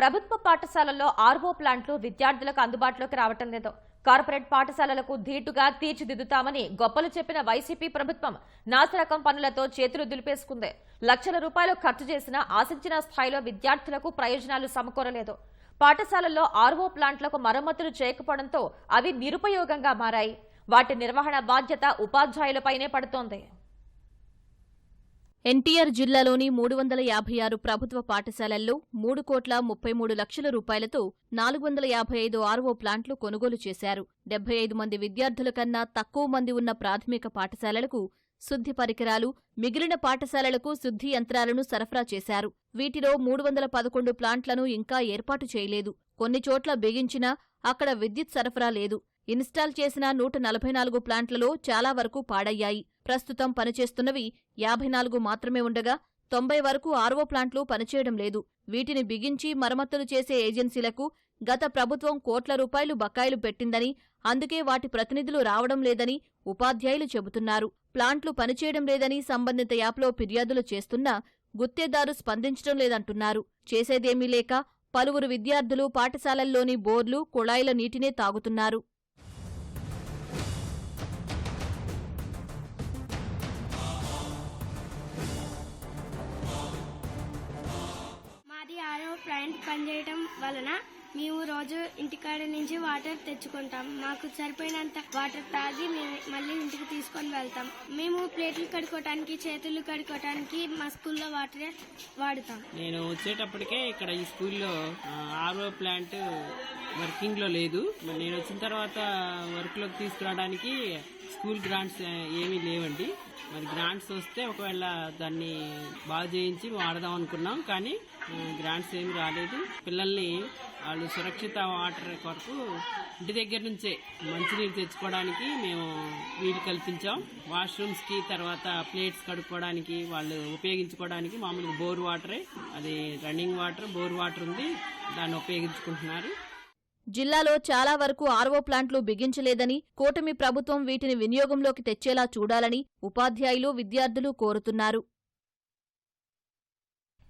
ప్రభుత్వ పాఠశాలల్లో ఆర్వో ప్లాంట్లు విద్యార్థులకు అందుబాటులోకి రావటం లేదు. కార్పొరేట్ పాఠశాలలకు ధీటుగా తీర్చిదిద్దుతామని గొప్పలు చెప్పిన వైసీపీ ప్రభుత్వం నాసిరకం పనులతో చేతులు దులిపేసుకుంది. లక్షల రూపాయలు ఖర్చు చేసినా ఆశించిన స్థాయిలో విద్యార్థులకు ప్రయోజనాలు సమకూరలేదు. పాఠశాలల్లో ఆర్వో ప్లాంట్లకు మరమ్మతులు చేయకపోవడంతో అవి నిరుపయోగంగా మారాయి. వాటి నిర్వహణ బాధ్యత ఉపాధ్యాయులపైనే పడుతోంది. ఎన్టీఆర్ జిల్లాలోని మూడు వందల యాభై ఆరు ప్రభుత్వ పాఠశాలల్లో మూడు కోట్ల ముప్పై మూడు లక్షల రూపాయలతో నాలుగు వందల యాభై ఐదు ఆర్వో ప్లాంట్లు కొనుగోలు చేశారు. డెబ్బై ఐదు మంది విద్యార్థుల కన్నా తక్కువ మంది ఉన్న ప్రాథమిక పాఠశాలలకు శుద్ధి పరికరాలు మిగిలిన పాఠశాలలకు శుద్ధి యంత్రాలను సరఫరా చేశారు. వీటిలో మూడు వందల పదకొండు ప్లాంట్లను ఇంకా ఏర్పాటు చేయలేదు. కొన్ని చోట్ల బిగించినా అక్కడ విద్యుత్ సరఫరా లేదు. ఇన్స్టాల్ చేసిన నూట నలభై నాలుగు ప్లాంట్లలో చాలా వరకు పాడయ్యాయి. ప్రస్తుతం పనిచేస్తున్నవి యాభై నాలుగు మాత్రమే ఉండగా తొంభై వరకు ఆర్వో ప్లాంట్లు పనిచేయడం లేదు. వీటిని బిగించి మరమ్మతులు చేసే ఏజెన్సీలకు గత ప్రభుత్వం కోట్ల రూపాయలు బకాయిలు పెట్టిందని అందుకే వాటి ప్రతినిధులు రావడం లేదని ఉపాధ్యాయులు చెబుతున్నారు. ప్లాంట్లు పనిచేయడం లేదని సంబంధిత యాప్లో ఫిర్యాదులు చేస్తున్నా గుత్తేదారు స్పందించడం లేదంటున్నారు. చేసేదేమీ లేక పలువురు విద్యార్థులు పాఠశాలల్లోని బోర్లు కుళాయిల నీటినే తాగుతున్నారు. పనిచేయడం వలన మేము రోజు ఇంటికాడ నుంచి వాటర్ తెచ్చుకుంటాం. మాకు సరిపోయినంత వాటర్ తాగి మేము మళ్ళీ ఇంటికి తీసుకొని వెళ్తాం. మేము ప్లేట్లు కడుక్కోవటానికి చేతులు కడుక్కోవటానికి మా స్కూల్లో వాటరే వాడుతాం. నేను వచ్చేటప్పటికే ఇక్కడ ఈ స్కూల్లో ఆర్ఓ ప్లాంట్ వర్కింగ్లో లేదు నేను వచ్చిన తర్వాత వర్క్లోకి తీసుకురావడానికి స్కూల్ గ్రాంట్స్ ఏమీ లేవండి. మరి గ్రాంట్స్ వస్తే ఒకవేళ దాన్ని బాగు చేయించి వాడదాం అనుకున్నాం కానీ గ్రాంట్స్ ఏమి రాలేదు. పిల్లల్ని వాళ్ళు సురక్షిత వాటర్ కొరకు ఇంటి దగ్గర నుంచే మంచినీరు తెచ్చుకోవడానికి మేము వీలు కల్పించాం. వాష్రూమ్స్కి తర్వాత ప్లేట్స్ కడుక్కోవడానికి వాళ్ళు ఉపయోగించుకోవడానికి మామూలుగా బోర్ వాటరే అది రన్నింగ్ వాటర్ బోర్ వాటర్ ఉంది దాన్ని ఉపయోగించుకుంటున్నారు. జిల్లాలో చాలా వరకు ఆర్వో ప్లాంట్లు బిగించలేదని కూటమి ప్రభుత్వం వీటిని వినియోగంలోకి తెచ్చేలా చూడాలని ఉపాధ్యాయులు విద్యార్థులు కోరుతున్నారు.